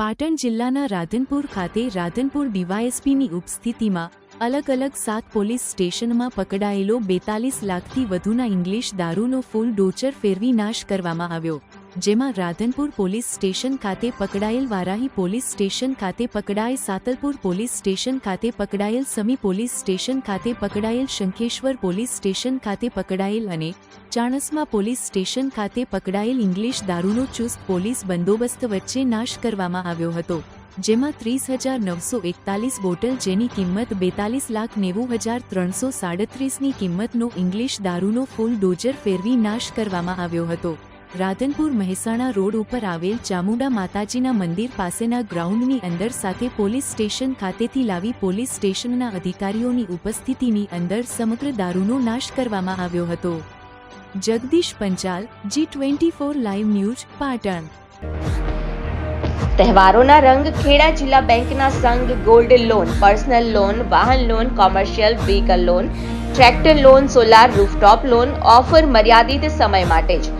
પાટણ જિલ્લાના રાધનપુર ખાતે રાધનપુર ડીવાયએસપીની ઉપસ્થિતિમાં અલગ અલગ સાત પોલીસ સ્ટેશનમાં પકડાયેલો બેતાલીસ લાખથી વધુના ઇંગ્લિશ દારૂનો ફૂલ ડોચર ફેરવી નાશ કરવામાં આવ્યો. જેમાં રાધનપુર પોલીસ સ્ટેશન ખાતે પકડાયેલ વારાહી પોલીસ સ્ટેશન ખાતે પકડાયેલ સાતલપુર પોલીસ સ્ટેશન ખાતે પકડાયેલ સમી પોલીસ સ્ટેશન ખાતે પકડાયેલ શંખેશ્વર પોલીસ સ્ટેશન ખાતે પકડાયેલ અને ચાણસમા પોલીસ સ્ટેશન ખાતે પકડાયેલ ઇંગ્લિશ દારૂનો ચુસ્ત પોલીસ બંદોબસ્ત વચ્ચે નાશ કરવામાં આવ્યો હતો, જેમાં ત્રીસ હજાર નવસો એકતાલીસ બોટલ જેની કિંમત બેતાલીસ લાખ નેવું હજાર ત્રણસો સાડત્રીસની કિંમતનો ઇંગ્લિશ દારૂનો ફૂલ ડોજર ફેરવી નાશ કરવામાં આવ્યો હતો. રાધનપુર મહેસાણા રોડ ઉપર આવેલ ચામુંડા માતાજીના મંદિર પાસેના ગ્રાઉન્ડની અંદર સાથે પોલીસ સ્ટેશન ખાતેથી લાવી પોલીસ સ્ટેશનના અધિકારીઓની ઉપસ્થિતિની અંદર સમગ્ર દારૂનો નાશ કરવામાં આવ્યો હતો. Jagdish Panchal, G twenty four live news, Patan. તહેવારોના રંગ ખેડા જિલ્લા બેંકના સંઘ ગોલ્ડ લોન, પર્સનલ લોન, વાહન loan, commercial vehicle loan, tractor loan, solar rooftop loan, offer મર્યાદિત સમય માટે જ.